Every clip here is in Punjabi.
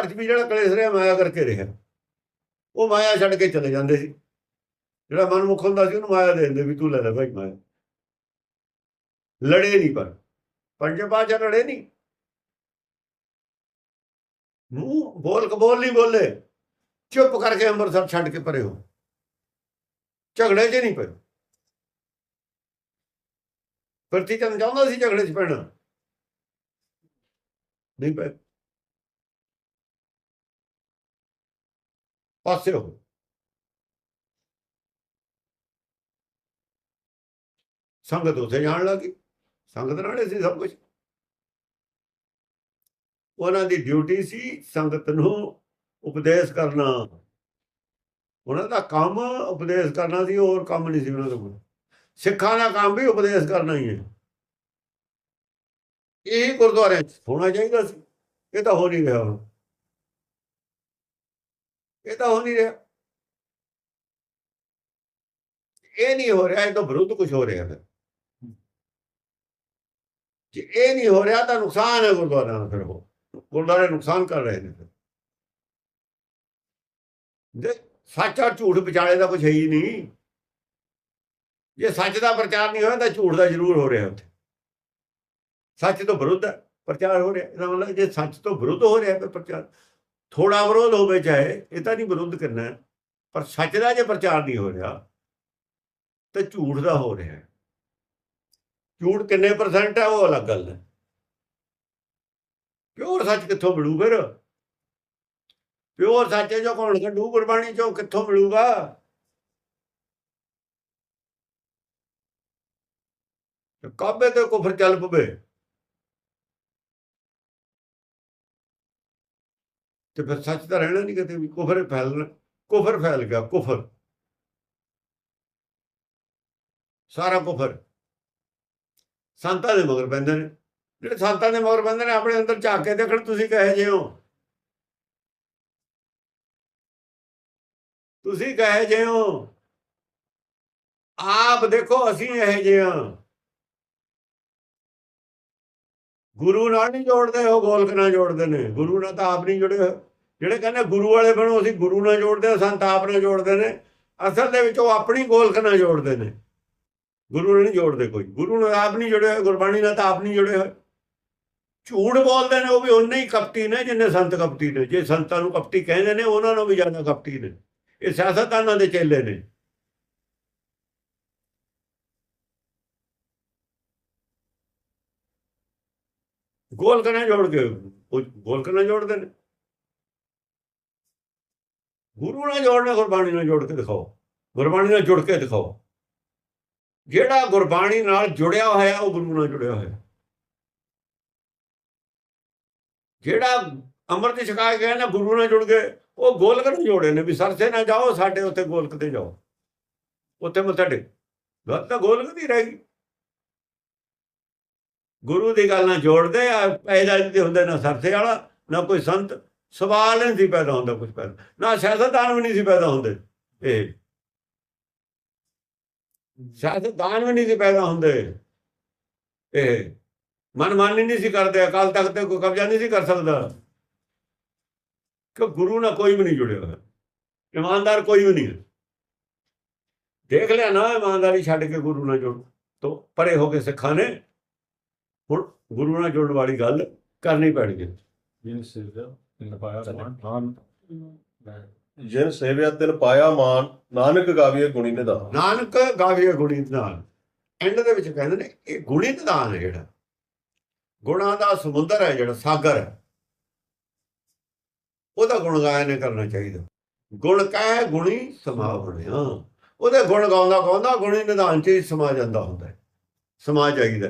ਘਰ 'ਚ ਵੀ ਜਿਹੜਾ ਕਲੇਸ਼ ਰਿਹਾ, ਮਾਇਆ ਕਰਕੇ ਰਿਹਾ। ਉਹ ਮਾਇਆ ਛੱਡ ਕੇ ਚਲੇ ਜਾਂਦੇ ਸੀ। ਜਿਹੜਾ ਮਨਮੁਖ ਹੁੰਦਾ ਸੀ, ਉਹਨੂੰ ਮਾਇਆ ਦੇ ਦਿੰਦੇ ਵੀ ਤੂੰ ਲੈ ਲੈ ਭਾਈ ਮਾਇਆ। ਲੜੇ ਨਹੀਂ ਪਰ। ਪੰਜ ਬਾਜਾ ਲੜੇ ਨਹੀਂ। ਮੂੰਹ ਬੋਲ ਕਬੋਲ ਨਹੀਂ ਬੋਲੇ। ਚੁੱਪ ਕਰਕੇ ਅੰਮ੍ਰਿਤਸਰ ਛੱਡ ਕੇ ਪਰੇ ਹੋ। ਝਗੜੇ 'ਚ ਨਹੀਂ ਪਏ। ਪ੍ਰਤੀ ਚੰਦ ਚਾਹੁੰਦਾ ਸੀ, ਝਗੜੇ 'ਚ ਪੈਣਾ। ਨਹੀਂ ਪਏ। ਪਾਸੇ ਹੋ ਸੰਗਤ ਉਥੇ ਜਾਣ ਲੱਗੀ ਸੰਗਤ ਨਾਲੇ ਸੀ ਸਭ ਕੁਝ ਉਹਨਾਂ ਦੀ ਡਿਊਟੀ ਸੀ ਸੰਗਤ ਨੂੰ ਉਪਦੇਸ਼ ਕਰਨਾ। ਉਹਨਾਂ ਦਾ ਕੰਮ ਉਪਦੇਸ਼ ਕਰਨਾ ਸੀ, ਹੋਰ ਕੰਮ ਨਹੀਂ ਸੀ ਉਹਨਾਂ ਦਾ ਕੋਈ। ਸਿੱਖਾਂ ਦਾ ਕੰਮ ਵੀ ਉਪਦੇਸ਼ ਕਰਨਾ ਹੀ ਹੈ। ਇਹ ਗੁਰਦੁਆਰਿਆਂ 'ਚ ਹੋਣਾ ਚਾਹੀਦਾ ਸੀ। ਇਹ ਤਾਂ ਹੋ ਨਹੀਂ ਰਿਹਾ ਹੁਣ। ਇਹ ਤਾਂ ਹੋ ਨਹੀਂ ਰਿਹਾ। ਇਹ ਨਹੀਂ ਹੋ ਰਿਹਾ ਇਹ ਤਾਂ ਵਿਰੁੱਧ ਕੁਝ ਹੋ ਰਿਹਾ ਫਿਰ। ਜੇ ਇਹ ਨਹੀਂ ਹੋ ਰਿਹਾ ਤਾਂ ਨੁਕਸਾਨ ਹੈ ਗੁਰਦੁਆਰਿਆਂ ਦਾ ਫਿਰ ਉਹ। ਗੁਰਦੁਆਰੇ ਨੁਕਸਾਨ ਕਰ ਰਹੇ ਨੇ ਫਿਰ। ਜੇ ਸੱਚ ਔਰ ਝੂਠ ਵਿਚਾਲੇ ਦਾ ਕੁਝ ਹੈ ਹੀ ਨਹੀਂ। ਜੇ ਸੱਚ ਦਾ ਪ੍ਰਚਾਰ ਨਹੀਂ ਹੋਇਆ ਤਾਂ ਝੂਠ ਦਾ ਜ਼ਰੂਰ ਹੋ ਰਿਹਾ ਉੱਥੇ। ਸੱਚ ਤੋਂ ਵਿਰੁੱਧ ਪ੍ਰਚਾਰ ਹੋ ਰਿਹਾ। ਇਹਦਾ ਮਤਲਬ ਜੇ ਸੱਚ ਤੋਂ ਵਿਰੁੱਧ ਹੋ ਰਿਹਾ ਫਿਰ ਪ੍ਰਚਾਰ। ਥੋੜਾ ਵਿਰੋਧ ਹੋਵੇ ਚਾਹੇ, ਇਹ ਤਾਂ ਨਹੀਂ ਵਿਰੋਧ ਕਰਨਾ, ਪਰ ਸੱਚ ਦਾ ਜੇ ਪ੍ਰਚਾਰ ਨਹੀਂ ਹੋ ਰਿਹਾ, ਤੇ ਝੂਠ ਦਾ ਹੋ ਰਿਹਾ। ਝੂਠ ਕਿੰਨੇ ਪਰਸੈਂਟ ਹੈ ਉਹ ਅਲੱਗ ਗੱਲ ਹੈ। ਪਿਓਰ ਸੱਚ ਕਿੱਥੋਂ ਮਿਲੂ ਫਿਰ? ਪਿਓਰ ਸੱਚ ਹੈ ਜੋ ਕੌਣ ਕੱਢੂ? ਗੁਰਬਾਣੀ ਚੋਂ ਕਿੱਥੋਂ ਮਿਲੂਗਾ? ਕਾਬੇ ਤੇ ਕੁਫਰ ਚੱਲ ਪਵੇ। ਤੇ ਫਿਰ ਸੱਚ ਤਾਂ ਰਹਿਣਾ ਨਹੀਂ ਕਿਤੇ ਵੀ, ਕੁਫਰ ਫੈਲਣਾ ਕੁਫਰ ਫੈਲ ਗਿਆ, ਕੁਫਰ। ਸਾਰਾ ਕੁਫਰ। ਸੰਤਾਂ ਦੇ ਮਗਰ ਪੈਂਦੇ ਨੇ। ਜਿਹੜੇ ਸੰਤਾਂ ਦੇ ਮਗਰ ਪੈਂਦੇ ਨੇ, ਆਪਣੇ ਅੰਦਰ ਝਾਕ ਕੇ ਦੇਖਣ, ਤੁਸੀਂ ਕਹੇ ਜੇ ਹੋ? ਤੁਸੀਂ ਕਹੇ ਜੇ ਹੋ? ਆਪ ਦੇਖੋ, ਅਸੀਂ ਇਹ ਜੇ ਹਾਂ। ਗੁਰੂ ਨਾਲ ਨਹੀਂ ਜੋੜਦੇ, ਉਹ ਗੋਲਕ ਨਾਲ ਜੋੜਦੇ ਨੇ। ਗੁਰੂ ਨਾਲ ਤਾਂ ਆਪ ਨਹੀਂ ਜੁੜੇ ਹੋਏ। ਜਿਹੜੇ ਕਹਿੰਦੇ ਗੁਰੂ ਵਾਲੇ ਬਣੋ, ਅਸੀਂ ਗੁਰੂ ਨਾਲ ਜੋੜਦੇ ਹਾਂ, ਸੰਤ ਆਪ ਨਾਲ ਜੋੜਦੇ ਨੇ। ਅਸਲ ਦੇ ਵਿੱਚ ਉਹ ਆਪਣੀ ਗੋਲਕ ਨਾਲ ਜੋੜਦੇ ਨੇ। ਗੁਰੂ ਨਾਲ ਨਹੀਂ ਜੋੜਦੇ ਕੋਈ। ਗੁਰੂ ਨਾਲ ਆਪ ਨਹੀਂ ਜੁੜੇ ਹੋਏ ਗੁਰਬਾਣੀ ਨਾਲ ਤਾਂ ਆਪ ਨਹੀਂ ਜੁੜੇ ਹੋਏ। ਝੂਠ ਬੋਲਦੇ ਨੇ, ਉਹ ਵੀ ਉਨੇ ਹੀ ਕਪਟੀ ਨੇ ਜਿੰਨੇ ਸੰਤ ਕਪਟੀ ਨੇ। ਜੇ ਸੰਤਾਂ ਨੂੰ ਕਪਟੀ ਕਹਿੰਦੇ ਨੇ, ਉਹਨਾਂ ਨੂੰ ਵੀ ਜ਼ਿਆਦਾ ਕਪਟੀ ਨੇ। ਇਹ ਸਿਆਸਤਦਾਨਾਂ ਦੇ ਚੇਲੇ ਨੇ। ਗੋਲ ਕਨਾ ਜੋੜ ਕੇ ਉਹ ਗੋਲ ਕਨਾ ਜੋੜਦੇ ਨੇ। ਗੁਰੂ ਨਾਲ ਜੋੜਨਾ, ਗੁਰਬਾਣੀ ਨਾਲ ਜੋੜ ਕੇ ਦਿਖਾਓ। ਗੁਰਬਾਣੀ ਨਾਲ ਜੁੜ ਕੇ ਦਿਖਾਓ। ਜਿਹੜਾ ਗੁਰਬਾਣੀ ਨਾਲ ਜੁੜਿਆ ਹੋਇਆ, ਉਹ ਗੁਰੂ ਨਾਲ ਜੁੜਿਆ ਹੋਇਆ। ਜਿਹੜਾ ਅੰਮ੍ਰਿਤ ਛਕਾ ਕੇ ਗਿਆ ਨਾ, ਗੁਰੂ ਨਾਲ ਜੁੜ ਗਏ, ਉਹ ਗੋਲਕ ਨੂੰ ਜੋੜੇ ਨੇ ਵੀ ਸਰਸੇ ਨਾ ਜਾਓ, ਸਾਡੇ ਉੱਤੇ ਗੋਲਕ ਤੇ ਜਾਓ। ਉੱਥੇ ਮੱਥਾ ਟੇਕ। ਗੱਲ ਤਾਂ ਗੋਲਕ ਦੀ ਰਹਿ ਗਈ। ਗੁਰੂ ਦੀ ਗੱਲ ਨਾਲ ਜੋੜਦੇ ਆ ਪੈਦਾ ਨਹੀਂ ਹੁੰਦੇ ਨਾ ਸਰਸੇ ਵਾਲਾ, ਨਾ ਕੋਈ ਸੰਤ। ਸਵਾਲ ਨਹੀਂ ਸੀ ਪੈਦਾ ਹੁੰਦਾ ਕੁਝ ਪੈਦਾ ਨਾ ਸਿਆਸਤਦਾਨ ਵੀ ਨਹੀਂ ਸੀ ਪੈਦਾ ਹੁੰਦੇ। ਇਹ ਸਿਆਸਤਦਾਨ ਵੀ ਨਹੀਂ ਸੀ ਪੈਦਾ ਹੁੰਦੇ। ਇਹ ਮਨਮਾਨੀ ਨਹੀਂ ਸੀ ਕਰਦੇ। ਅਕਾਲ ਤਖਤ ਤੇ ਕੋਈ ਕਬਜ਼ਾ ਨਹੀਂ ਸੀ ਕਰ ਸਕਦਾ। ਕਿ ਗੁਰੂ ਨਾਲ ਕੋਈ ਵੀ ਨਹੀਂ ਜੁੜਿਆ ਹੋਇਆ। ਇਮਾਨਦਾਰ ਕੋਈ ਵੀ ਨਹੀਂ ਦੇਖ ਲਿਆ ਨਾ ਇਮਾਨਦਾਰੀ ਛੱਡ ਕੇ ਗੁਰੂ ਨਾਲ ਜੁੜ ਤੋ ਪਰੇ ਹੋ ਕੇ ਸਿੱਖਾਂ ਨੇ। ਹੁਣ ਗੁਰੂ ਨਾਲ ਜੁੜਨ ਵਾਲੀ ਗੱਲ ਕਰਨੀ ਪੈਣੀ ਹੈ। ਜਿਨ ਸਿਰਜਾ ਤਿਨ ਪਾਇਆ ਮਾਨ। ਜਿਨ ਸੇਵਿਆ ਤਿਨ ਪਾਇਆ ਮਾਨ ਨਾਨਕ ਗਾਵੀਏ ਗੁਣੀ ਨਿਧਾਨ। ਨਾਨਕ ਗਾਵੇ ਗੁਣੀ ਨਿਧਾਨ। ਐਂਡ ਦੇ ਵਿੱਚ ਕਹਿੰਦੇ ਨੇ ਇਹ ਗੁਣੀ ਨਿਧਾਨ ਹੈ ਜਿਹੜਾ। ਗੁਣਾਂ ਦਾ ਸਮੁੰਦਰ ਹੈ ਜਿਹੜਾ ਸਾਗਰ ਹੈ। ਉਹਦਾ ਗੁਣ ਗਾਇਨ ਕਰਨਾ ਚਾਹੀਦਾ। ਗੁਣ ਕਹਿ ਗੁਣੀ ਸਮਾ ਬਣਿਆ ਉਹਦੇ ਗੁਣ ਗਾਉਂਦਾ ਗਾਉਂਦਾ ਗੁਣੀ ਨਿਧਾਨ ਚ ਹੀ ਸਮਾ ਜਾਂਦਾ ਹੁੰਦਾ ਹੈ। ਸਮਾ ਜਾਈਦਾ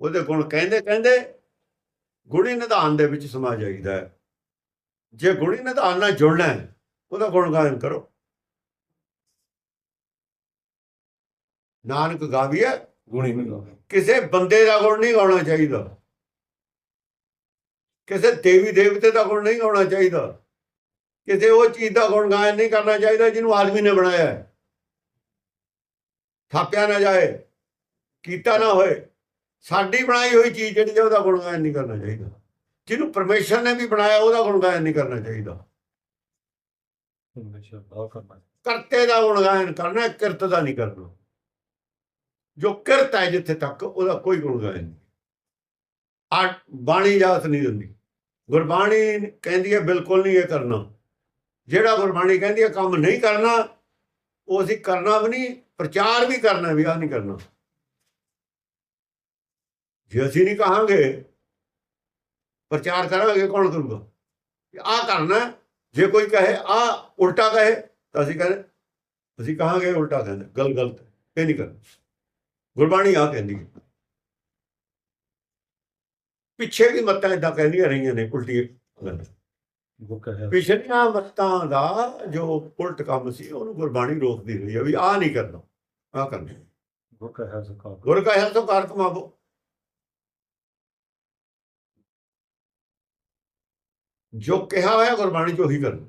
ਉਹਦੇ ਗੁਣ ਕਹਿੰਦੇ ਕਹਿੰਦੇ ਗੁਣੀ ਨਿਧਾਨ ਦੇ ਵਿੱਚ ਸਮਾ ਜਾਈਦਾ ਹੈ। ਜੇ ਗੁਣੀ ਨਿਧਾਨ ਨਾਲ ਜੁੜਨਾ ਹੈ ਉਹਦਾ ਗੁਣ ਗਾਇਨ ਕਰੋ। ਨਾਨਕ ਗਾਵੀਏ ਗੁਣੀ ਨਿਧਾਨ। ਕਿਸੇ ਬੰਦੇ ਦਾ ਗੁਣ ਨਹੀਂ ਗਾਉਣਾ ਚਾਹੀਦਾ। ਕਿਸੇ ਦੇਵੀ ਦੇਵਤੇ ਦਾ ਗੁਣ ਨਹੀਂ ਗਾਉਣਾ ਚਾਹੀਦਾ। ਕਿਸੇ ਉਹ ਚੀਜ਼ ਦਾ ਗੁਣ ਗਾਇਨ ਨਹੀਂ ਕਰਨਾ ਚਾਹੀਦਾ ਜਿਹਨੂੰ ਆਦਮੀ ਨੇ ਬਣਾਇਆ ਹੈ। ਥਾਪਿਆ ਨਾ ਜਾਏ ਕੀਤਾ ਨਾ ਹੋਏ। ਸਾਡੀ ਬਣਾਈ ਹੋਈ ਚੀਜ਼ ਜਿਹੜੀ ਉਹਦਾ ਗੁਣ ਗਾਇਨ ਨਹੀਂ ਕਰਨਾ ਚਾਹੀਦਾ। ਜਿਹਨੂੰ ਪਰਮੇਸ਼ਰ ਨੇ ਵੀ ਬਣਾਇਆ ਉਹਦਾ ਗੁਣਗਾਨ ਨਹੀਂ ਕਰਨਾ ਚਾਹੀਦਾ। ਕਰਤੇ ਦਾ ਗੁਣਗਾਨ ਕਰਨਾ ਕਿਰਤ ਦਾ ਨਹੀਂ ਕਰਨਾ। ਜੋ ਕਿਰਤ ਹੈ ਜਿੱਥੇ ਤੱਕ ਉਹਦਾ ਕੋਈ ਗੁਣਗਾਨ ਨਹੀਂ। ਆ ਬਾਣੀ ਜਾਤ ਨਹੀਂ ਦਿੰਦੀ। ਗੁਰਬਾਣੀ ਕਹਿੰਦੀ ਹੈ ਬਿਲਕੁਲ ਨਹੀਂ ਇਹ ਕਰਨਾ। ਜਿਹੜਾ ਗੁਰਬਾਣੀ ਕਹਿੰਦੀ ਹੈ ਕੰਮ ਨਹੀਂ ਕਰਨਾ ਉਹ ਅਸੀਂ ਕਰਨਾ ਵੀ ਨਹੀਂ ਪ੍ਰਚਾਰ ਵੀ ਕਰਨਾ ਵੀ ਆ ਨਹੀਂ ਕਰਨਾ। ਜੇ ਅਸੀਂ ਨਹੀਂ ਕਹਾਂਗੇ ਪ੍ਰਚਾਰ ਕਰਾਂਗੇ ਕੌਣ ਕਰੂਗਾ? ਆ ਕਰਨਾ। ਜੇ ਕੋਈ ਕਹੇ ਆ ਉਲਟਾ ਕਹੇ ਤਾਂ ਅਸੀਂ ਕਹਿੰਦੇ ਅਸੀਂ ਕਹਾਂਗੇ ਉਲਟਾ ਕਹਿੰਦੇ ਗੱਲ ਗਲਤ ਇਹ ਨਹੀਂ ਕਰਨਾ। ਗੁਰਬਾਣੀ ਆ ਕਹਿੰਦੀ ਹੈ। ਪਿੱਛੇ ਵੀ ਮੱਤਾਂ ਇਦਾਂ ਕਹਿੰਦੀਆਂ ਰਹੀਆਂ ਨੇ ਉਲਟੀ ਪਿਛਲੀਆਂ ਮੱਤਾਂ ਦਾ ਜੋ ਉਲਟ ਕੰਮ ਸੀ ਉਹਨੂੰ ਗੁਰਬਾਣੀ ਰੋਕਦੀ ਰਹੀ ਹੈ ਵੀ ਆ ਨਹੀਂ ਕਰਨਾ ਆ ਕਰਨਾ। ਬੁੱਕ ਹੈ ਜ਼ਕਾਤ ਗੁਰ ਕਹਿਆ ਤੋਂ ਕਾਰ ਕਮਾਵੋ। ਜੋ ਕਿਹਾ ਹੋਇਆ ਗੁਰਬਾਣੀ ਚ ਉਹੀ ਕਰਨਾ।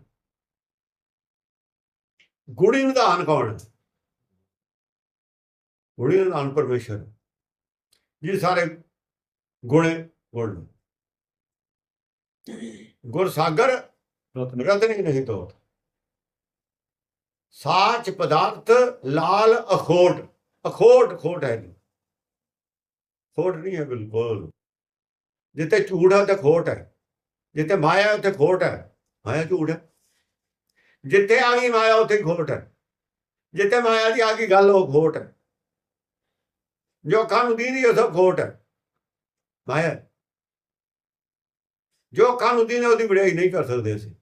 ਗੁੜੀ ਨਿਧਾਨ ਕੌਣ ਗੁੜੀ ਗੁਣੀ ਨਿਧਾਨ ਪਰਮੇਸ਼ਰ। ਜੀ ਸਾਰੇ ਗੁਣੇ ਗੁਣ ਗੁਰ ਸਾਗਰ ਰਤਨ ਨਹੀਂ ਤੋ ਸਾਚ ਪਦਾਰਥ ਲਾਲ ਅਖੋਟ। ਅਖੋਟ ਖੋਟ ਹੈ ਨਹੀਂ। ਖੋਟ ਨਹੀਂ ਹੈ ਬਿਲਕੁਲ। ਜਿੱਥੇ ਝੂਠ ਹੈ ਉੱਥੇ ਖੋਟ ਹੈ। ਜਿੱਥੇ ਮਾਇਆ, ਉੱਥੇ ਖੋਟ ਹੈ। ਮਾਇਆ ਝੂਠ ਹੈ। ਜਿੱਥੇ ਆ ਗਈ ਮਾਇਆ, ਉੱਥੇ ਖੋਟ ਹੈ। ਜਿੱਥੇ ਮਾਇਆ ਦੀ ਆ ਗਈ ਗੱਲ, ਉਹ ਖੋਟ ਹੈ। ਜੋ ਅੱਖਾਂ ਨੂੰ ਦੀਦੀ, ਉਹ ਸਭ ਖੋਟ ਹੈ। ਮਾਇਆ ਜੋ ਅੱਖਾਂ ਨੂੰ ਦੀਨੇ ਉਹਦੀ ਵਡਿਆਈ ਨਹੀਂ ਕਰ ਸਕਦੇ ਅਸੀਂ।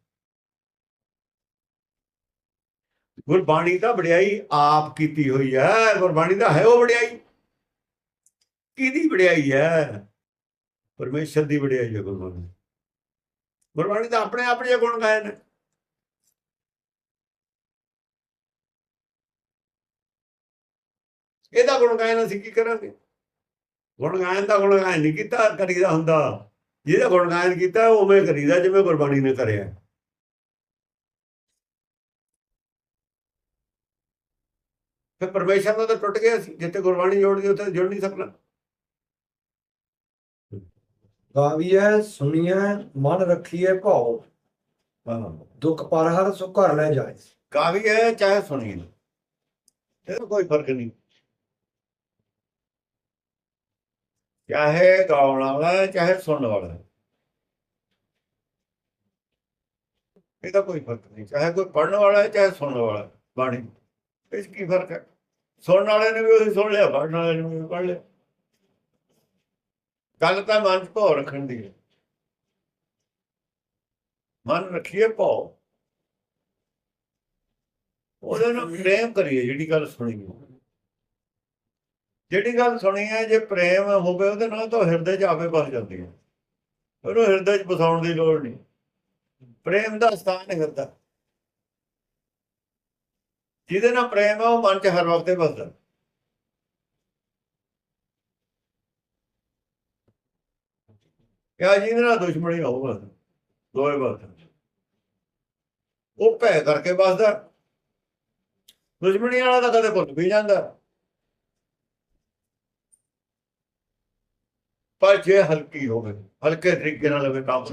ਗੁਰਬਾਣੀ ਤਾਂ ਵਡਿਆਈ ਆਪ ਕੀਤੀ ਹੋਈ ਹੈ। ਗੁਰਬਾਣੀ ਦਾ ਹੈ ਉਹ ਵਡਿਆਈ। ਕਿਹਦੀ ਵਡਿਆਈ ਹੈ? ਪਰਮੇਸ਼ਰ ਦੀ ਵਡਿਆਈ ਹੈ ਗੁਰਬਾਣੀ। ਗੁਰਬਾਣੀ ਦਾ ਆਪਣੇ ਆਪਣੇ ਗੁਣ ਗਾਏ ਨੇ। ਇਹਦਾ ਗੁਣ ਗਾਇਨ ਅਸੀਂ ਕੀ ਕਰਾਂਗੇ? ਗੁਣ ਗਾਇਨ ਦਾ ਗੁਣ ਗਾਇਨ ਨਹੀਂ ਕੀਤਾ, ਕਰੀਦਾ ਹੁੰਦਾ। ਜਿਹਦਾ ਗੁਣ ਗਾਇਨ ਕੀਤਾ, ਉਹ ਉਵੇਂ ਕਰੀਦਾ ਜਿਵੇਂ ਗੁਰਬਾਣੀ ਨੇ ਕਰਿਆ। ਫਿਰ ਪਰਮੇਸ਼ਰ ਨਾਲ ਤਾਂ ਟੁੱਟ ਗਿਆ ਸੀ ਜਿੱਥੇ ਗੁਰਬਾਣੀ ਜੋੜਦੀ ਉੱਥੇ ਜੁੜ ਨਹੀਂ ਸਕਣਾ। ਗਾਵੀਐ ਸੁਣੀਐ ਮਨ ਰੱਖੀਐ ਭਾਉ। ਦੁੱਖ ਪਰ ਹਰ ਸੁ ਘਰ ਲੈ ਜਾਏ। ਕਾਵੀ ਹੈ ਚਾਹੇ ਸੁਣੀ ਇਹਦਾ ਕੋਈ ਫ਼ਰਕ ਨਹੀਂ। ਚਾਹੇ ਗਾਉਣ ਵਾਲਾ ਚਾਹੇ ਸੁਣਨ ਵਾਲਾ ਇਹਦਾ ਕੋਈ ਫ਼ਰਕ ਨਹੀਂ। ਚਾਹੇ ਕੋਈ ਪੜਨ ਵਾਲਾ ਹੈ ਚਾਹੇ ਸੁਣਨ ਵਾਲਾ ਹੈ, ਬਾਣੀ। ਇਸ ਕੀ ਫ਼ਰਕ ਹੈ? ਸੁਣਨ ਵਾਲੇ ਨੇ ਵੀ ਉਹੀ ਸੁਣ ਲਿਆ ਪੜਨ ਵਾਲੇ ਨੇ ਵੀ ਪੜ ਲਿਆ। ਗੱਲ ਤਾਂ ਮਨ 'ਚ ਭਾਵ ਰੱਖਣ ਦੀ ਹੈ। ਮਨ ਰੱਖੀਏ ਭਾਵ ਉਹਦੇ ਨਾਲ ਪ੍ਰੇਮ ਕਰੀਏ ਜਿਹੜੀ ਗੱਲ ਸੁਣੀ ਜਿਹੜੀ ਗੱਲ ਸੁਣੀ ਹੈ, ਜੇ ਪ੍ਰੇਮ ਹੋਵੇ, ਉਹਦੇ ਨਾਲ ਤਾਂ ਹਿਰਦੇ 'ਚ ਆਪੇ ਵਸ ਜਾਂਦੀ ਹੈ। ਉਹਨੂੰ ਹਿਰਦੇ 'ਚ ਬਸਾਉਣ ਦੀ ਲੋੜ ਨਹੀਂ। ਪ੍ਰੇਮ ਦਾ ਸਥਾਨ ਹਿਰਦਾ। ਜਿਹਦੇ ਨਾਲ ਪ੍ਰੇਮ ਹੈ, ਉਹ ਮਨ 'ਚ ਹਰ ਵਕਤ ਵਸਦਾ। ਕਿਹਾ ਕਿਆ ਜਿਹਦੇ ਨਾਲ ਦੁਸ਼ਮਣੀ ਹੋਊਗਾ ਦੋਏ ਬਾਤ ਉਹ ਭੈ ਕਰਕੇ ਵਸਦਾ। ਦੁਸ਼ਮਣੀ ਵਾਲਾ ਤਾਂ ਕਦੇ ਭੁੱਲ ਵੀ ਜਾਂਦਾ। ਪਰ ਜੇ ਹਲਕੀ ਹੋਵੇ, ਹਲਕੇ ਤਰੀਕੇ ਨਾਲ ਹੋਵੇ ਕੰਮ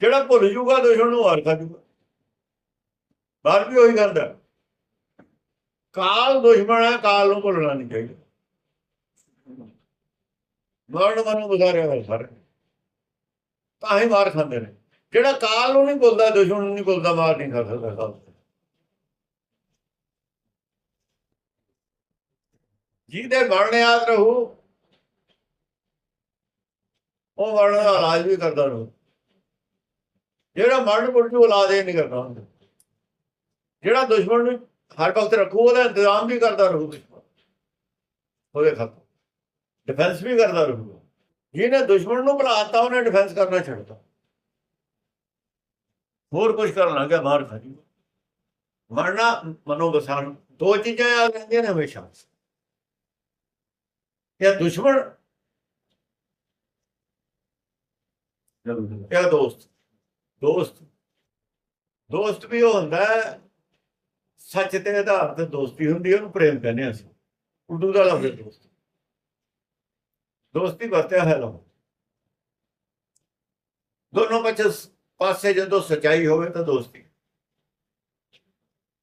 ਜਿਹੜਾ ਭੁੱਲ ਜੂਗਾ ਦੁਸ਼ਮਣ ਨੂੰ ਹਾਰ ਖਾ ਜੂਗਾ ਬਾਹਰ ਵੀ ਉਹੀ ਗੱਲ ਕਾਲ ਦੁਸ਼ਮਣ ਹੈ, ਕਾਲ ਨੂੰ ਭੁੱਲਣਾ ਨਹੀਂ ਚਾਹੀਦਾ। ਮਰਨ ਮਨੂੰ ਬਜ਼ਾਰਿਆ ਹੋਇਆ ਸਾਰੇ। ਤਾਂ ਹੀ ਮਾਰ ਖਾਂਦੇ ਨੇ। ਜਿਹੜਾ ਕਾਲ ਨੂੰ ਨਹੀਂ ਭੁੱਲਦਾ, ਦੁਸ਼ਮਣ ਨੂੰ ਨਹੀਂ ਭੁੱਲਦਾ, ਮਾਰ ਨਹੀਂ ਖਾ ਸਕਦਾ ਕਾਲ ਜਿਹਦੇ ਮਰਨ ਯਾਦ ਰਹੂ, ਉਹ ਮਰਨ ਦਾ ਇਲਾਜ ਵੀ ਕਰਦਾ ਰਹੂ। ਜਿਹੜਾ ਮਰਨ ਪੁੱਟੂ ਇਲਾਜ ਇਹ ਨਹੀਂ ਕਰਦਾ ਹੁੰਦਾ। ਜਿਹੜਾ ਦੁਸ਼ਮਣ ਨੂੰ ਹਰ ਵਕਤ ਰੱਖੂ, ਉਹਦਾ ਇੰਤਜ਼ਾਮ ਵੀ ਕਰਦਾ ਰਹੂ ਦੁਸ਼ਮਣ। ਉਹਦੇ ਖਤਮ ਡਿਫੈਂਸ ਵੀ ਕਰਦਾ ਰਹੂ। ਜਿਹਨੇ ਦੁਸ਼ਮਣ ਨੂੰ ਬੁਲਾਤਾ ਉਹਨੇ ਡਿਫੈਂਸ ਕਰਨਾ ਛੱਡਤਾ ਹੋਰ ਕੁਝ ਕਰਨ ਲੱਗਾ ਬਾਹਰ ਖਾਜੀ ਮਰਨਾ ਮਨੋ ਦੋ ਚੀਜ਼ਾਂ ਯਾਦ ਰਹਿੰਦੀਆਂ ਨੇ ਹਮੇਸ਼ਾ। ਜਾਂ ਦੁਸ਼ਮਣ ਜਾਂ ਦੋਸਤ। ਦੋਸਤ। ਦੋਸਤ ਵੀ ਉਹ ਹੁੰਦਾ ਸੱਚ ਤੇ ਆਧਾਰ ਤੇ ਦੋਸਤੀ ਹੁੰਦੀ ਉਹਨੂੰ ਪ੍ਰੇਮ ਕਹਿੰਦੇ ਹਾਂ ਅਸੀਂ। ਉਰਦੂ ਦਾ ਲਫ਼ਜ਼ ਹੈ ਦੋਸਤ। ਦੋਸਤੀ ਵਰਤਿਆ ਹੈ ਲਫ਼ਜ਼ ਦੋਨੋਂ ਪਾਸੇ ਜਦੋਂ ਸਚਾਈ ਹੋਵੇ ਤਾਂ ਦੋਸਤੀ।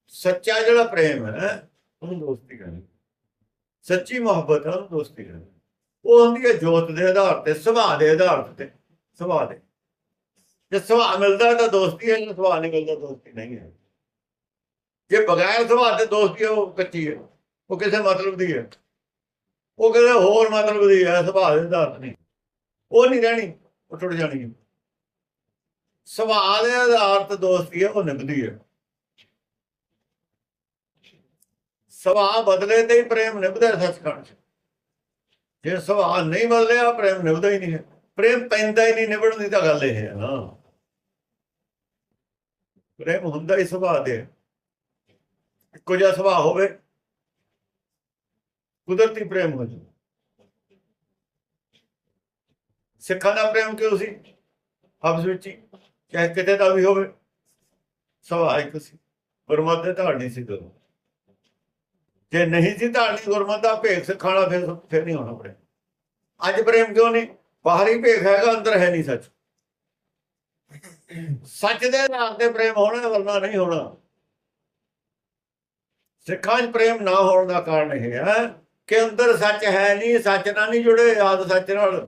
ਸੱਚਾ ਜਿਹੜਾ ਪ੍ਰੇਮ ਹੈ ਉਹਨੂੰ ਦੋਸਤੀ ਕਹਿੰਦੇ। ਸੱਚੀ ਮੁਹੱਬਤ ਹੈ, ਉਹਨੂੰ ਦੋਸਤੀ ਕਹਿੰਦੇ। ਉਹ ਹੁੰਦੀ ਹੈ ਜੋਤ ਦੇ ਆਧਾਰ ਤੇ, ਸੁਭਾਅ ਦੇ ਆਧਾਰ ਤੇ, ਸੁਭਾਅ ਦੇ। ਜੇ ਸੁਭਾਅ ਮਿਲਦਾ ਤਾਂ ਦੋਸਤੀ ਹੈ, ਜੇ ਸੁਭਾਅ ਨਹੀਂ ਮਿਲਦਾ ਦੋਸਤੀ ਨਹੀਂ ਹੈ। ਜੇ ਬਗੈਰ ਸੁਭਾਅ ਤੇ ਦੋਸਤੀ ਉਹ ਕੱਚੀ ਹੈ। ਉਹ ਕਿਸੇ ਮਤਲਬ ਦੀ ਹੈ। ਉਹ ਕਹਿੰਦੇ ਹੋਰ ਮਤਲਬ ਦੀ ਹੈ ਸੁਭਾਅ ਦੇ ਆਧਾਰ ਨਹੀਂ। ਉਹ ਨਹੀਂ ਰਹਿਣੀ, ਉਹ ਟੁੱਟ ਜਾਣੀ ਹੈ। ਸੁਭਾਅ ਦੇ ਆਧਾਰ ਤੇ ਦੋਸਤੀ ਹੈ ਉਹ ਨਿਭਦੀ ਹੈ। ਸੁਭਾਅ ਬਦਲੇ ਤੇ ਹੀ ਪ੍ਰੇਮ ਨਿਭਦਾ ਸੱਚਖੰਡ 'ਚ। ਜੇ ਸੁਭਾਅ ਨਹੀਂ ਬਦਲਿਆ, ਪ੍ਰੇਮ ਨਿਭਦਾ ਹੀ ਨਹੀਂ ਹੈ। ਪ੍ਰੇਮ ਪੈਂਦਾ ਹੀ ਨਹੀਂ, ਨਿਭਣ ਦੀ ਤਾਂ ਗੱਲ ਇਹ ਹੈ ਨਾ। ਪ੍ਰੇਮ ਹੁੰਦਾ ਹੀ ਸੁਭਾਅ ਦੇ ਇੱਕੋ ਜਿਹਾ ਸੁਭਾਅ ਹੋਵੇ ਕੁਦਰਤੀ ਪ੍ਰੇਮ ਹੋ ਜਾਵੇ। ਸਿੱਖਾਂ ਦਾ ਪ੍ਰੇਮ ਕਿਉਂ ਸੀ? ਆਪਸ ਵਿੱਚ ਹੀ, ਚਾਹੇ ਕਿਤੇ ਦਾ ਵੀ ਹੋਵੇ ਸੁਭਾਅ ਸੀ, ਗੁਰਮਤਿ ਦੇ ਧਾਰਨੀ ਸੀ ਦੋਨੋਂ ਜੇ ਨਹੀਂ ਸੀ ਧਾਰਨੀ ਗੁਰਮਤਿ ਦਾ, ਭੇਖ ਸਿਖਾਣਾ ਫਿਰ ਫਿਰ ਨਹੀਂ ਹੋਣਾ ਪ੍ਰੇਮ। ਅੱਜ ਪ੍ਰੇਮ ਕਿਉਂ ਨਹੀਂ? ਬਾਹਰੀ ਭੇਖ ਹੈਗਾ, ਅੰਦਰ ਹੈ ਨਹੀਂ ਸੱਚ। ਸੱਚ ਦੇ ਆਧਾਰ ਤੇ ਪ੍ਰੇਮ ਹੋਣਾ, ਵਰਨਾ ਨਹੀਂ ਹੋਣਾ। ਸਿੱਖਾਂ 'ਚ ਪ੍ਰੇਮ ਨਾ ਹੋਣ ਦਾ ਕਾਰਨ ਇਹ ਹੈ ਕਿ ਅੰਦਰ ਸੱਚ ਹੈ ਨਹੀਂ, ਸੱਚ ਨਾਲ ਨਹੀਂ ਜੁੜੇ ਯਾਦ ਸੱਚ ਨਾਲ।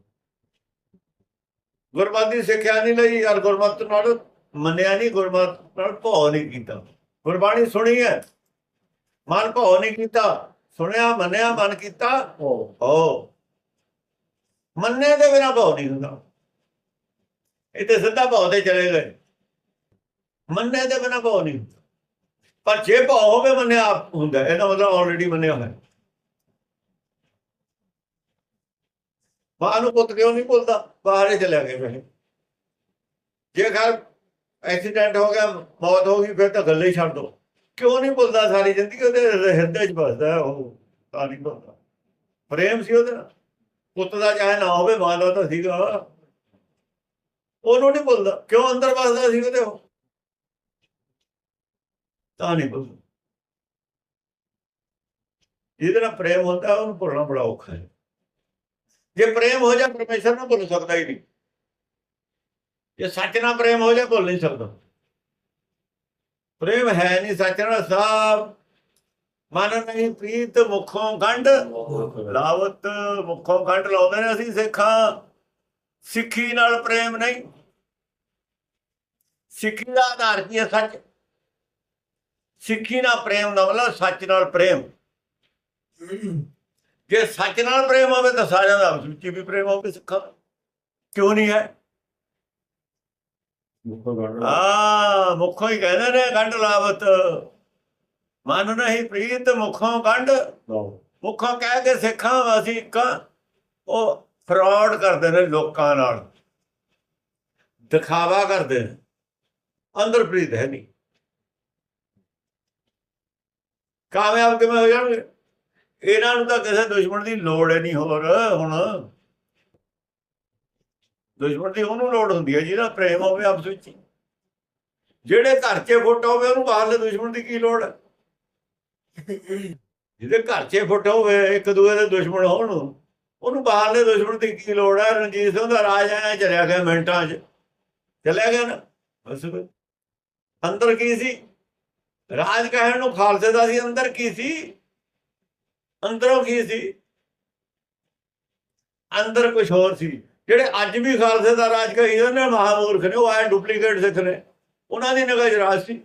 ਗੁਰਮਤਿ ਦੀ ਸਿੱਖਿਆ ਨਹੀਂ ਲਈ ਯਾਰ ਗੁਰਮਤਿ ਨਾਲ ਮੰਨਿਆ ਨਹੀਂ, ਗੁਰਮਤਿ ਨਾਲ ਭਉ ਨਹੀਂ ਕੀਤਾ। ਗੁਰਬਾਣੀ ਸੁਣੀ ਹੈ। ਮਨ ਭਉ ਨਹੀਂ ਕੀਤਾ। ਸੁਣਿਆ, ਮੰਨਿਆ, ਮਨ ਕੀਤਾ ਉਹ ਹੋ ਮੰਨੇ ਦੇ ਬਿਨਾ ਭਉ ਨਹੀਂ ਹੁੰਦਾ। ਇਹ ਤੇ ਸਿੱਧਾ ਭਉ ਤੇ ਚਲੇ ਗਏ। ਮੰਨੇ ਦੇ ਬਿਨਾ ਭਉ ਨਹੀਂ ਹੁੰਦਾ। ਪਰ ਜੇ ਭਉ ਹੋਵੇ, ਮੰਨਿਆ ਹੁੰਦਾ। ਇਹਦਾ ਮਤਲਬ ਆਲਰੇਡੀ ਮੰਨਿਆ ਹੋਇਆ। ਮਾਂ ਨੂੰ ਪੁੱਤ ਕਿਉਂ ਨਹੀਂ ਭੁੱਲਦਾ? ਬਾਹਰੇ ਚਲੇ ਗਏ ਵੇ ਜੇ ਘਰ ਐਕਸੀਡੈਂਟ ਹੋ ਗਿਆ, ਮੌਤ ਹੋ ਗਈ, ਫਿਰ ਤਾਂ ਗੱਲੇ ਹੀ ਛੱਡ ਦੋ। ਕਿਉਂ ਨਹੀਂ ਭੁੱਲਦਾ ਸਾਰੀ ਜ਼ਿੰਦਗੀ? ਉਹਦੇ ਹਿਰਦੇ 'ਚ ਵੱਸਦਾ ਉਹ, ਤਾਂ ਨਹੀਂ ਭੁੱਲਦਾ। ਪ੍ਰੇਮ ਸੀ ਉਹਦੇ ਨਾਲ। ਪੁੱਤ ਦਾ ਚਾਹੇ ਨਾ ਹੋਵੇ, ਮਾਂ ਦਾ ਤਾਂ ਸੀਗਾ। ਉਹਨੂੰ ਨਹੀਂ ਭੁੱਲਦਾ। ਕਿਉਂ ਅੰਦਰ ਵੱਸਦਾ ਸੀ ਉਹਦੇ ਉਹ? ਤਾਂ ਨਹੀਂ ਭੁੱਲਦਾ। ਜਿਹਦੇ ਨਾਲ ਪ੍ਰੇਮ ਹੁੰਦਾ, ਉਹਨੂੰ ਭੁੱਲਣਾ ਬੜਾ ਔਖਾ ਹੈ। ਜੇ ਪ੍ਰੇਮ ਹੋ ਜਾ ਪਰਮੇਸ਼ਰ ਨੂੰ ਭੁੱਲ ਸਕਦਾ ਹੀ ਨਹੀਂ। ਜੇ ਸੱਚ ਨਾਲ ਪ੍ਰੇਮ ਹੋ ਜਾ ਭੁੱਲ ਨਹੀਂ ਸਕਦਾ। ਪ੍ਰੇਮ ਹੈ ਨਹੀਂ ਸੱਚ ਨਾਲ ਸਭ ਮਨ ਨਹੀਂ ਪ੍ਰੀਤ ਮੁਖੋਂ ਗੰਢ ਲਾਵਤ ਮੁਖੋਂ ਗੰਢ ਲਾਉਂਦੇ ਨੇ ਅਸੀਂ ਸਿੱਖਾਂ। ਸਿੱਖੀ ਨਾਲ ਪ੍ਰੇਮ ਨਹੀਂ। ਸਿੱਖੀ ਦਾ ਆਧਾਰ ਕੀ ਹੈ ਸੱਚ? ਸਿੱਖੀ ਨਾਲ ਪ੍ਰੇਮ ਦਾ ਮਤਲਬ ਸੱਚ ਨਾਲ ਪ੍ਰੇਮ। ਜੇ ਸੱਚ ਨਾਲ ਪ੍ਰੇਮ ਹੋਵੇ ਤਾਂ ਸਾਰਿਆਂ ਦਾ ਆਪਸ ਵਿੱਚ ਵੀ ਪ੍ਰੇਮ ਹੋਵੇ ਸਿੱਖਾਂ। ਕਿਉਂ ਨਹੀਂ ਹੈ? ਮੁੱਖ ਗੜ ਆ ਮੁਖੋਂ ਹੀ ਕਹਿੰਦੇ ਨੇ ਗੰਢ ਲਾਵਤ। ਮਨ ਨਹੀਂ ਪ੍ਰੀਤ ਮੁਖੋਂ ਗੰਢ। ਮੁੱਖੋਂ ਕਹਿ ਕੇ ਸਿੱਖਾਂ ਅਸੀਂ ਇੱਕ ਉਹ ਫਰਾਡ ਕਰਦੇ ਨੇ ਲੋਕਾਂ ਨਾਲ। ਦਿਖਾਵਾ ਕਰਦੇ ਨੇ। ਅੰਦਰ ਪ੍ਰੀਤ ਹੈ ਨਹੀਂ। ਕਾਮਯਾਬ ਕਿਵੇਂ ਹੋ ਜਾਣਗੇ? ਇਹਨਾਂ ਨੂੰ ਤਾਂ ਕਿਸੇ ਦੁਸ਼ਮਣ ਦੀ ਲੋੜ ਹੀ ਨਹੀਂ ਹੋਰ, ਹੁਣ। ਦੁਸ਼ਮਣ ਦੀ ਉਹਨੂੰ ਲੋੜ ਹੁੰਦੀ ਹੈ ਜਿਹਦਾ ਪ੍ਰੇਮ ਹੋਵੇ ਆਪਸ ਵਿੱਚ। ਜਿਹੜੇ ਘਰ 'ਚ ਫੁੱਟ ਹੋਵੇ, ਉਹਨੂੰ ਬਾਹਰਲੇ ਦੁਸ਼ਮਣ ਦੀ ਕੀ ਲੋੜ? ਹੈ ਜਿਹਦੇ ਘਰ 'ਚ ਫੁੱਟ ਹੋਵੇ, ਇੱਕ ਦੂਏ ਦੇ ਦੁਸ਼ਮਣ ਹੋਣ, ਉਹਨੂੰ ਬਾਹਰਲੇ ਦੁਸ਼ਮਣ ਦੀ ਕੀ ਲੋੜ ਹੈ ਰਣਜੀਤ ਸਿੰਘ ਦਾ ਰਾਜ ਆਇਆ ਚਲਿਆ ਗਿਆ ਮਿੰਟਾਂ 'ਚ। ਚਲਿਆ ਗਿਆ ਨਾ? ਬਸ ਅੰਦਰ ਕੀ ਸੀ? ਰਾਜ ਕਹਿਣ ਨੂੰ ਖਾਲਸੇ ਦਾ ਸੀ, ਅੰਦਰ ਕੀ ਸੀ? ਅੰਦਰੋਂ ਕੀ ਸੀ? ਅੰਦਰ ਕੁਝ ਹੋਰ ਸੀ। ਜਿਹੜੇ ਅੱਜ ਵੀ ਖਾਲਸੇ ਦਾ ਰਾਜ ਕਹੀ ਜਾਂਦੇ ਨੇ ਮਹਾਮੂਰਖ ਨੇ, ਉਹ ਆਏ ਡੁਪਲੀਕੇਟ ਸਿੱਖ ਨੇ। ਉਹਨਾਂ ਦੀ ਨਿਗਾਹ 'ਚ ਰਾਜ ਸੀ।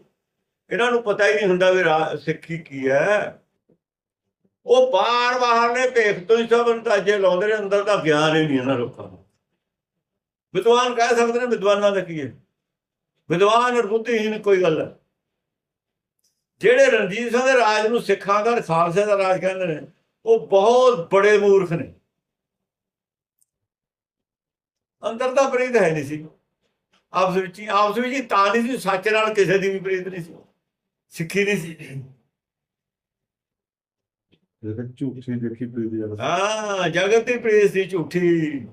ਇਹਨਾਂ ਨੂੰ ਪਤਾ ਹੀ ਨਹੀਂ ਹੁੰਦਾ ਵੀ ਰਾ- ਸਿੱਖੀ ਕੀ ਹੈ। ਉਹ ਬਾਹਰ ਬਾਹਰ ਨੇ, ਭੇਖ ਤੋਂ ਹੀ ਸਭ ਅੰਦਾਜ਼ੇ ਲਾਉਂਦੇ ਨੇ, ਅੰਦਰ ਦਾ ਗਿਆਨ ਹੀ ਨਹੀਂ ਇਹਨਾਂ ਲੋਕਾਂ ਨੂੰ ਵਿਦਵਾਨ ਕਹਿ ਸਕਦੇ ਨੇ, ਵਿਦਵਾਨਾਂ ਦਾ ਕੀ ਹੈ? ਵਿਦਵਾਨ ਔਰ ਬੁੱਧੀਹੀਨ ਕੋਈ ਗੱਲ ਹੈ। ਜਿਹੜੇ ਰਣਜੀਤ ਸਿੰਘ ਦੇ ਰਾਜ ਨੂੰ ਸਿੱਖਾਂ ਦਾ ਖਾਲਸੇ ਦਾ ਰਾਜ ਕਹਿੰਦੇ ਨੇ ਉਹ ਬਹੁਤ ਬੜੇ ਮੂਰਖ ਨੇ। ਅੰਦਰ ਤਾਂ ਪ੍ਰੀਤ ਹੈ ਨਹੀਂ ਸੀ। ਆਪਸ ਵਿੱਚ ਆਪਸ ਵਿੱਚ ਹੀ ਤਾਂ ਨਹੀਂ ਸੀ ਸੱਚ ਨਾਲ ਕਿਸੇ ਦੀ ਵੀ ਪ੍ਰੀਤ ਨਹੀਂ ਸੀ। ਸਿੱਖੀ ਨਹੀਂ ਸੀ। ਜਿਹੜੇ ਝੂਠੀ ਦੇਖੀ ਪ੍ਰੀਤੀ ਜਗਤ। ਹਾਂ ਜਗਤ ਦੀ ਪ੍ਰੀਤ ਸੀ ਝੂਠੀ।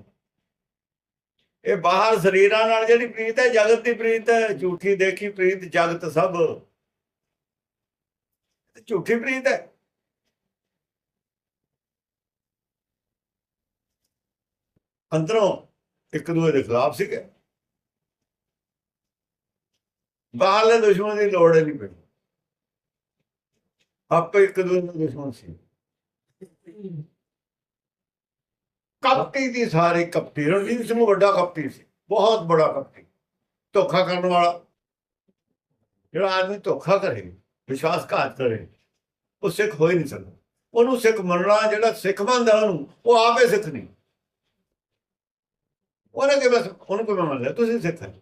ਇਹ ਬਾਹਰ ਸਰੀਰਾਂ ਨਾਲ ਜਿਹੜੀ ਪ੍ਰੀਤ ਹੈ ਜਗਤ ਦੀ ਪ੍ਰੀਤ ਹੈ ਝੂਠੀ ਦੇਖੀ ਪ੍ਰੀਤ ਜਗਤ ਸਭ। ਝੂਠੀ ਪ੍ਰੀਤ ਹੈ। ਅੰਦਰੋਂ ਇੱਕ ਦੂਏ ਦੇ ਖਿਲਾਫ ਸੀਗੇ। ਬਾਹਰਲੇ ਦੁਸ਼ਮਣ ਦੀ ਲੋੜ ਹੀ ਨਹੀਂ ਪਈ। ਆਪੇ ਇੱਕ ਦੂਜੇ ਦਾ ਦੁਸ਼ਮਣ ਸੀ। ਕਪਟੀ ਦੀ ਸਾਰੀ ਕਪਟੀ, ਰਣਜੀਤ ਸਿੰਘ ਵੱਡਾ ਕਪਟੀ ਸੀ। ਬਹੁਤ ਬੜਾ ਕਪਟੀ। ਧੋਖਾ ਕਰਨ ਵਾਲਾ। ਜਿਹੜਾ ਆਦਮੀ ਧੋਖਾ ਕਰੇ। ਵਿਸ਼ਵਾਸਘਾਤ ਕਰੇ, ਉਹ ਸਿੱਖ ਹੋ ਨਹੀਂ ਸਕਦਾ। ਉਹਨੂੰ ਸਿੱਖ ਮੰਨਣਾ, ਜਿਹੜਾ ਸਿੱਖ ਮੰਨਦਾ ਉਹਨੂੰ, ਉਹ ਆਪੇ ਸਿੱਖ ਨਹੀਂ। ਉਹਨੇ ਕਿ ਬਸ ਉਹਨੂੰ ਕੋਈ ਮੰਨ ਲਿਆ? ਤੁਸੀਂ ਸਿੱਖ ਹੈ।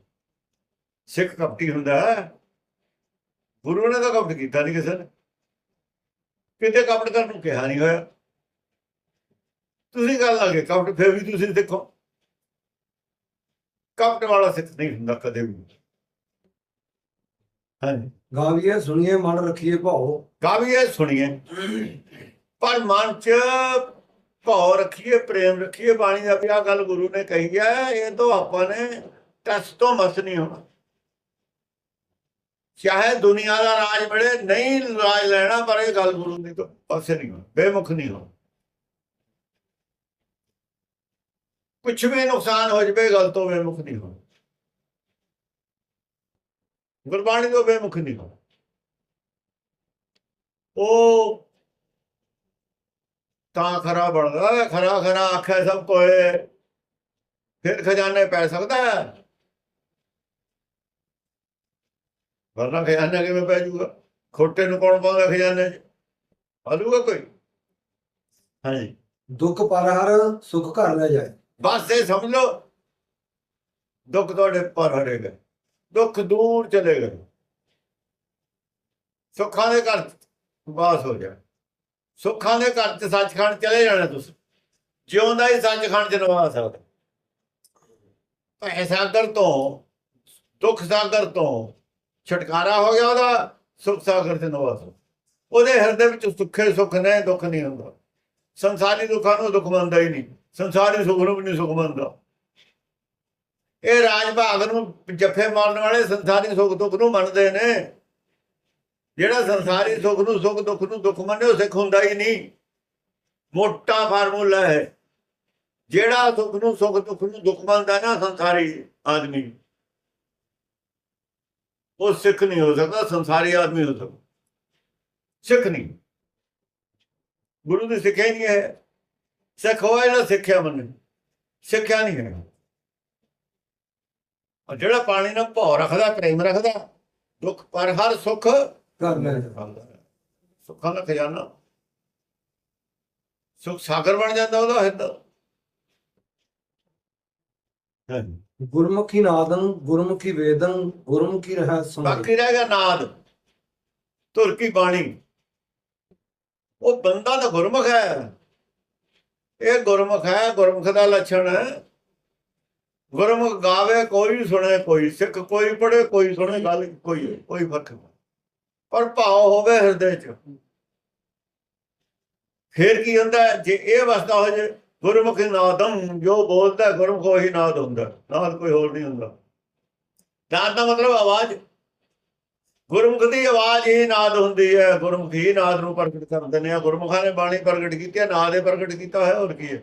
ਸਿੱਖ ਕਪਟੀ ਹੁੰਦਾ ਗੁਰੂ ਨੇ ਤਾਂ ਕਪਟ ਕੀਤਾ ਨਹੀਂ ਕਿਸੇ ਨੇ। ਕਿਤੇ ਕਪਟ ਕਰਨ ਨੂੰ ਕਿਹਾ ਨਹੀਂ ਹੋਇਆ। ਤੁਸੀਂ ਗੱਲ ਲੱਗੇ ਕਪਟ, ਫਿਰ ਵੀ ਤੁਸੀਂ ਦੇਖੋ ਕਪਟ ਵਾਲਾ ਸਿੱਖ ਨਹੀਂ ਹੁੰਦਾ ਕਦੇ ਵੀ। ਗਾਵੀਏ ਸੁਣੀਏ ਮਨ ਰੱਖੀਏ ਭਾਉ ਕਾਵੀਏ ਸੁਣੀਏ। ਪਰ ਮਨ ਚ ਭਾਉ ਰੱਖੀਏ ਪ੍ਰੇਮ ਰੱਖੀਏ ਬਾਣੀ ਦਾ ਆਹ ਗੱਲ ਗੁਰੂ ਨੇ ਕਹੀ ਹੈ ਇਹ ਤੋਂ ਆਪਾਂ ਨੇ ਟਸ ਤੋਂ ਮਸ ਨਹੀਂ ਹੋਣਾ। ਚਾਹੇ ਦੁਨੀਆ ਦਾ ਰਾਜ ਮਿਲੇ ਨਹੀਂ ਰਾਜ ਲੈਣਾ ਪਰ ਇਹ ਗੱਲ ਗੁਰੂ ਦੀ ਤੋਂ ਪਾਸੇ ਨਹੀਂ ਹੋਣਾ ਬੇਮੁਖ ਨਹੀਂ ਹੋਣਾ। ਕੁਛ ਵੀ ਨੁਕਸਾਨ ਹੋ ਜਵੇ ਗੱਲ ਤੋਂ ਬੇਮੁਖ ਨਹੀਂ ਹੋਣਾ। ਗੁਰਬਾਣੀ ਤੋਂ ਬੇਮੁਖ ਨਹੀਂ ਹੋਣਾ। ਉਹ ਤਾਂ ਖਰਾ ਬਣਦਾ ਹੈ, ਖਰਾ ਖਰਾ ਆਖੇ ਸਭ ਕੋਏ ਫਿਰ ਖਜ਼ਾਨੇ ਪੈ ਸਕਦਾ ਹੈ। ਵਰਨਾ ਖਜ਼ਾਨਾ ਕਿਵੇਂ ਪੈ ਜਾਊਗਾ? ਖੋਟੇ ਨੂੰ ਕੌਣ ਪਾਉਂਦਾ ਖਜ਼ਾਨੇ 'ਚ? ਆਲੂਗਾ ਕੋਈ? ਹਾਂਜੀ। ਦੁੱਖ ਪਰ ਹਰ ਸੁਖ ਘਰ ਲੈ ਜਾਏ। ਬਸ ਇਹ ਸਮਝ। ਲਓ ਦੁੱਖ ਤੁਹਾਡੇ ਪਰ ਹਟੇ ਗਏ ਦੁੱਖ ਦੂਰ ਚਲੇ ਗਏ। ਸੁੱਖਾਂ ਦੇ ਘਰ ਵਾਸ ਹੋ ਜਾ ਸੁੱਖਾਂ ਦੇ ਘਰ ਚ ਸੱਚਖੰਡ ਚਲੇ ਜਾਣਾ ਤੁਸੀਂ। ਜਿਉਂਦਾ ਹੀ ਸੱਚਖੰਡ ਚ ਨਿਵਾਸ ਸਕਦਾ ਭੈ ਸਾਗਰ ਤੋਂ, ਦੁੱਖ ਸਾਗਰ ਤੋਂ ਛੁਟਕਾਰਾ ਹੋ ਗਿਆ ਉਹਦਾ, ਸੁਖ ਸਾਗਰ ਚ ਨਿਵਾਸ ਸਕਦਾ ਉਹਦੇ ਹਿਰਦੇ ਵਿੱਚ ਸੁੱਖੇ ਸੁੱਖ ਨੇ, ਦੁੱਖ ਨਹੀਂ ਹੁੰਦਾ। ਸੰਸਾਰੀ ਦੁੱਖਾਂ ਨੂੰ ਦੁੱਖ ਮੰਨਦਾ ਹੀ ਨਹੀਂ। ਸੰਸਾਰੀ ਸੁੱਖ ਨੂੰ ਵੀ ਨਹੀਂ ਸੁੱਖ ਮੰਨਦਾ। ਇਹ ਰਾਜ ਭਾਗ ਨੂੰ ਜੱਫੇ ਮਾਰਨ ਵਾਲੇ ਸੰਸਾਰੀ ਸੁੱਖ ਦੁੱਖ ਨੂੰ ਮੰਨਦੇ ਨੇ। ਜਿਹੜਾ ਸੰਸਾਰੀ ਸੁੱਖ ਨੂੰ ਸੁੱਖ ਦੁੱਖ ਨੂੰ ਦੁੱਖ ਮੰਨੇ, ਉਹ ਸਿੱਖ ਹੁੰਦਾ ਹੀ ਨਹੀਂ। ਮੋਟਾ ਫਾਰਮੂਲਾ ਹੈ। ਜਿਹੜਾ ਸੁੱਖ ਨੂੰ ਸੁੱਖ ਦੁੱਖ ਨੂੰ ਦੁੱਖ ਮੰਨਦਾ ਨਾ ਸੰਸਾਰੀ ਆਦਮੀ, ਉਹ ਸਿੱਖ ਨਹੀਂ ਹੋ ਸਕਦਾ, ਸੰਸਾਰੀ ਆਦਮੀ ਹੋ ਸਕਦਾ। ਸਿੱਖ ਨਹੀਂ। ਗੁਰੂ ਦੀ ਸਿੱਖਿਆ ਹੀ ਨਹੀਂ ਹੈ। ਸਿੱਖ ਹੋਏ ਨਾ ਸਿੱਖਿਆ ਮੰਨੇ। ਸਿੱਖਿਆ ਨਹੀਂ ਹੈ। ਔਰ ਜਿਹੜਾ ਪਾਣੀ ਨਾਲ ਭੌ ਰੱਖਦਾ ਪ੍ਰੇਮ ਰੱਖਦਾ ਦੁੱਖ ਪਰ ਹਰ ਸੁੱਖ ਘਰ ਲੈ ਸੁੱਖਾਂ ਦਾ ਖਜ਼ਾਨਾ। ਸੁੱਖ ਸਾਗਰ ਬਣ ਜਾਂਦਾ ਉਹਦਾ ਹਿਰਦਾ ਗੁਰਮੁਖੀ ਨਾਦਨ ਗੁਰਮੁਖੀ ਵੇਦਨ ਗੁਰਮੁਖੀ ਰਹਿ ਸਮਾਈ ਬਾਕੀ ਰਹਿ ਗਿਆ ਨਾਦ ਧੁਰ ਕੀ ਬਾਣੀ। ਉਹ ਬੰਦਾ ਤਾਂ ਗੁਰਮੁਖ ਹੈ। ਇਹ ਗੁਰਮੁਖ ਹੈ ਗੁਰਮੁਖ ਦਾ ਲੱਛਣ ਹੈ ਗੁਰਮੁਖ ਗਾਵੇ, ਕੋਈ ਸੁਣੇ, ਕੋਈ ਸਿੱਖ, ਕੋਈ ਪੜੇ ਕੋਈ ਸੁਣੇ, ਗੱਲ ਕੋਈ ਕੋਈ ਫ਼ਰਕ ਨਹੀਂ। ਪਰ ਭਾਵ ਹੋਵੇ ਹਿਰਦੇ ਚ। ਫੇਰ ਕੀ ਹੁੰਦਾ ਜੇ ਇਹ ਅਵਸਥਾ ਹੋ ਜੇ, ਗੁਰਮੁਖ ਨਾਦਮ ਜੋ ਬੋਲਦਾ ਗੁਰਮੁਖ ਉਹੀ ਨਾਦ ਹੁੰਦਾ ਨਾਦ ਕੋਈ ਹੋਰ ਨਹੀਂ ਹੁੰਦਾ। ਨਾਦ ਦਾ ਮਤਲਬ ਆਵਾਜ਼। ਗੁਰਮੁਖ ਦੀ ਆਵਾਜ਼ ਹੀ ਨਾਦ ਹੁੰਦੀ ਹੈ। ਗੁਰਮੁਖ ਹੀ ਨਾਦ ਨੂੰ ਪ੍ਰਗਟ ਕਰਦੇ ਨੇ ਆ। ਗੁਰਮੁਖਾਂ ਨੇ ਬਾਣੀ ਪ੍ਰਗਟ ਕੀਤੀ ਹੈ, ਨਾਦ ਹੀ ਪ੍ਰਗਟ ਕੀਤਾ ਹੋਇਆ, ਹੋਰ ਕੀ ਹੈ?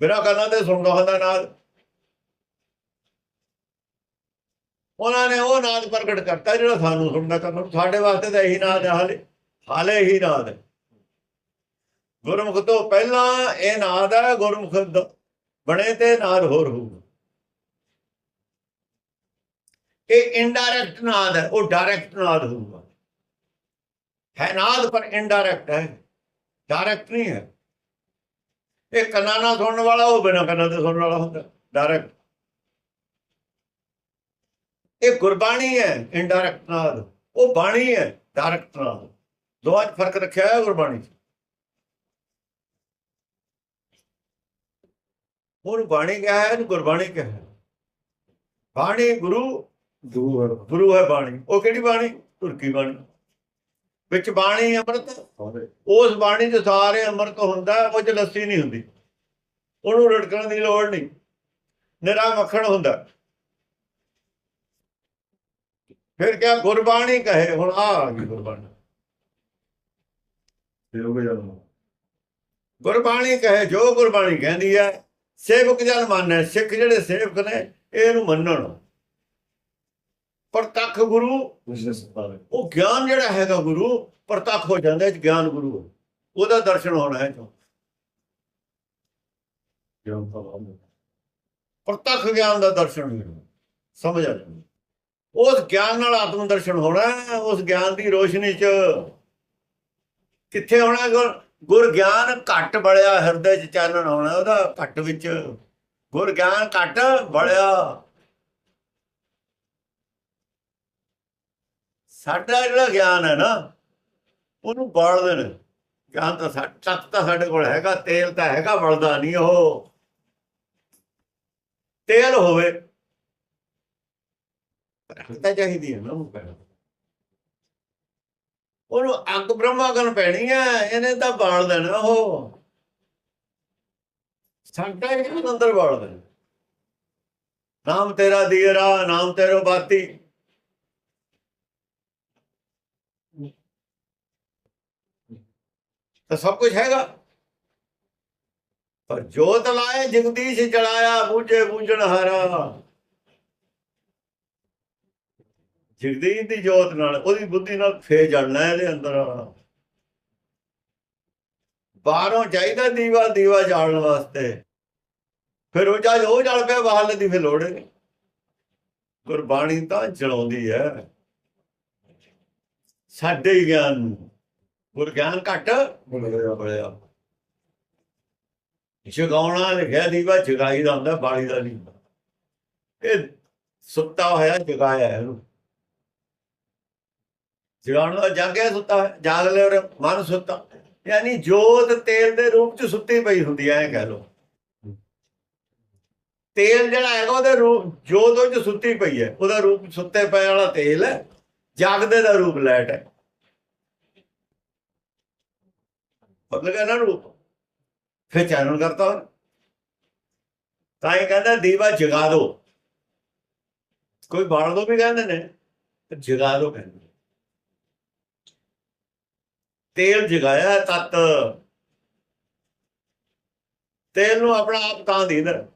ਬਿਨਾਂ ਕੰਨਾਂ ਤੇ ਸੁਣਦਾ ਹੁੰਦਾ ਨਾਦ। ਉਹਨਾਂ ਨੇ ਉਹ ਨਾਦ ਪ੍ਰਗਟ ਕਰਤਾ ਜਿਹੜਾ ਸਾਨੂੰ ਸੁਣਦਾ ਕਰਨਾ ਸਾਡੇ ਵਾਸਤੇ ਤਾਂ ਇਹੀ ਨਾਦ ਹੈ ਹਾਲੇ ਹਾਲੇ ਹੀ ਨਾਦ ਹੈ। ਗੁਰਮੁਖ ਤੋਂ ਪਹਿਲਾਂ ਇਹ ਨਾਦ ਹੈ, ਗੁਰਮੁਖ ਬਣੇ ਤੇ ਨਾਦ ਹੋਰ ਹੋਊਗਾ। ਇਹ ਇਨਡਾਇਰੈਕਟ ਨਾਦ ਹੈ, ਉਹ ਡਾਇਰੈਕਟ ਨਾਦ ਹੋਊਗਾ। ਹੈ ਨਾਦ, ਪਰ ਇਨਡਾਇਰੈਕਟ ਹੈ। ਡਾਇਰੈਕਟ ਨਹੀਂ ਹੈ। ਇਹ ਕੰਨਾਂ ਨਾਲ ਸੁਣਨ ਵਾਲਾ, ਉਹ ਬਿਨਾਂ ਕੰਨਾਂ ਦੇ ਸੁਣਨ ਵਾਲਾ ਹੁੰਦਾ। ਡਾਇਰੈਕਟ ਇਹ ਗੁਰਬਾਣੀ ਹੈ ਇਨਡਾਇਰੈਕਟ ਨਾਦ ਉਹ ਬਾਣੀ ਹੈ ਡਾਇਰੈਕਟ ਨਾਦ ਦੋਵਾਂ 'ਚ ਫ਼ਰਕ ਰੱਖਿਆ ਹੈ ਗੁਰਬਾਣੀ 'ਚ। ਹੁਣ ਬਾਣੀ ਕਿਹਾ ਹੈ ਗੁਰਬਾਣੀ ਕਿਹਾ ਹੈ? ਬਾਣੀ ਗੁਰੂ ਗੁਰੂ ਹੈ ਬਾਣੀ। ਉਹ ਕਿਹੜੀ ਬਾਣੀ? ਤੁਰਕੀ ਬਾਣੀ। ਵਿੱਚ ਬਾਣੀ ਅੰਮ੍ਰਿਤ। ਉਸ ਬਾਣੀ 'ਚ ਸਾਰੇ ਅੰਮ੍ਰਿਤ ਹੁੰਦਾ ਉਹ 'ਚ ਲੱਸੀ ਨਹੀਂ ਹੁੰਦੀ। ਉਹਨੂੰ ਰੜਕਣ ਦੀ ਲੋੜ ਨਹੀਂ। ਨਿਰਾ ਮੱਖਣ ਹੁੰਦਾ। ਫਿਰ ਕਿਆ ਗੁਰਬਾਣੀ ਕਹੇ ਹੁਣ ਆ ਆ ਗਈ ਗੁਰਬਾਣੀ। ਤੇ ਹੋ ਗਿਆ ਜਨਮ ਗੁਰਬਾਣੀ ਕਹੇ ਜੋ ਗੁਰਬਾਣੀ ਕਹਿੰਦੀ ਹੈ ਸੇਵਕ ਜਨ ਮੰਨੇ ਸਿੱਖ ਜਿਹੜੇ ਸੇਵਕ ਨੇ ਇਹਨੂੰ ਮੰਨਣ। ਪ੍ਰਤੱਖ ਗੁਰੂ ਉਹ ਗਿਆਨ ਜਿਹੜਾ ਹੈਗਾ ਗੁਰੂ ਪ੍ਰਤੱਖ ਹੋ ਜਾਂਦਾ ਇਹ ਗਿਆਨ ਗੁਰੂ। ਉਹਦਾ ਦਰਸ਼ਨ ਹੋਣਾ ਹੈ ਗਿਆਨ ਬਾਅਦ ਪ੍ਰਤੱਖ ਗਿਆਨ ਦਾ ਦਰਸ਼ਨ ਸਮਝ ਆ ਜਾਂਦਾ। ਉਸ ਗਿਆਨ ਨਾਲ ਆਤਮ ਦਰਸ਼ਨ ਹੋਣਾ ਉਸ ਗਿਆਨ ਦੀ ਰੋਸ਼ਨੀ 'ਚ। ਕਿੱਥੇ ਹੋਣਾ ਗੁਰ ਗੁਰ ਗਿਆਨ ਘੱਟ ਬੜਿਆ ਹਿਰਦੇ 'ਚ ਚਾਨਣ ਹੋਣਾ ਉਹਦਾ ਘੱਟ ਵਿੱਚ। ਗੁਰ ਗਿਆਨ ਘੱਟ ਬੜਿਆ ਸਾਡਾ ਜਿਹੜਾ ਗਿਆਨ ਹੈ ਨਾ, ਉਹਨੂੰ ਬਾਲਦੇ ਨੇ। ਗਿਆਨ ਤਾਂ ਸਾ ਤਾਂ ਸਾਡੇ ਕੋਲ ਹੈਗਾ, ਤੇਲ ਤਾਂ ਹੈਗਾ, ਬਲਦਾ ਨਹੀਂ ਉਹ। ਤੇਲ ਹੋਵੇ। ਰੱਖਤਾ ਚਾਹੀਦੀ ਹੈ ਨਾ ਉਹ ਪਹਿਲਾਂ ਉਹਨੂੰ ਅੱਗ ਬ੍ਰਹਮਾਗਨ ਪੈਣੀ ਹੈ ਇਹਨੇ ਤਾਂ ਬਾਲ ਦੇਣਾ ਉਹ। ਸਾਡਾ ਹੀ ਅੰਦਰ ਬਾਲ ਦੇਣਾ? ਨਾਮ ਤੇਰਾ ਦੀਰਾ ਨਾਮ ਤੇਰੋ ਬਾਤੀ। ਤਾਂ ਸਭ ਕੁਝ ਹੈਗਾ। ਪਰ ਜੋਤ ਲਾਏ, ਜਗਦੀਸ਼ ਚੜਾਇਆ, ਬੂਝੇ ਬੂਝਣ ਹਾਰਾ। ਜਗਦੀਸ਼ ਦੀ ਜੋਤ ਨਾਲ, ਉਹਦੀ ਬੁੱਧੀ ਨਾਲ ਫੇਰ ਜਲਣਾ ਇਹਦੇ ਅੰਦਰ ਬਾਹਰੋਂ ਚਾਹੀਦਾ ਦੀਵਾ ਦੀਵਾ ਜਾਲਣ ਵਾਸਤੇ। ਫਿਰ ਉਹ ਜਦ ਉਹ ਜਲ ਪਿਆ ਬਾਹਰ ਦੀ ਫਿਰ ਲੋੜ ਨਹੀਂ। ਗੁਰਬਾਣੀ ਤਾਂ ਜਲਾਉਂਦੀ ਹੈ। ਸਾਡੇ ਹੀ ਗਿਆਨ ਨੂੰ। ਗੁਰ ਗਿਆਨ ਘੱਟ ਬੋਲਿਆ ਬੜਿਆ ਜਗਾਉਣਾ, ਲਿਖਿਆ ਦੀਵਾ ਜਗਾਈ ਦਾ ਹੁੰਦਾ, ਬਾਣੀ ਦਾ ਨਹੀਂ ਹੁੰਦਾ। ਇਹ ਸੁੱਤਾ ਹੋਇਆ ਜਗਾਇਆ ਇਹਨੂੰ। ਜਗਾਉਣ ਦਾ ਜਾਗਿਆ ਸੁੱਤਾ ਹੋਇਆ, ਜਾਗ ਲਿਆ ਔਰ ਮਨ ਸੁੱਤਾ। ਯਾਨੀ ਜੋਤ ਤੇਲ ਦੇ ਰੂਪ ਚ ਸੁੱਤੀ ਪਈ ਹੁੰਦੀ ਹੈ ਇਹ ਕਹਿ ਲੋ ਤੇਲ ਜਿਹੜਾ ਹੈਗਾ ਉਹਦੇ ਰੂਪ ਜੋਤ ਉਹ ਚ ਸੁੱਤੀ ਪਈ ਹੈ। ਉਹਦਾ ਰੂਪ ਸੁੱਤੇ ਪਏ ਵਾਲਾ ਤੇਲ ਹੈ ਜਾਗਦੇ ਦਾ ਰੂਪ ਲਾਈਟ ਹੈ। ਮਤਲਬ ਇਹਨਾਂ ਨੂੰ ਫਿਰ ਚਾਨਣ ਕਰਤਾ ਉਹਨੇ। ਤਾਂ ਇਹ ਕਹਿੰਦਾ ਦੀਵਾ ਜਗਾ ਦੋ। ਕੋਈ ਬਾਲ ਦੋ ਵੀ ਕਹਿੰਦੇ ਨੇ ਜਗਾ ਦੋ ਕਹਿੰਦੇ ਨੇ। ਤੇਲ ਜਗਾਇਆ ਹੈ ਤਤ। ਤੇਲ ਨੂੰ ਆਪਣਾ ਆਪ ਤਾਂ ਦੀਦਾ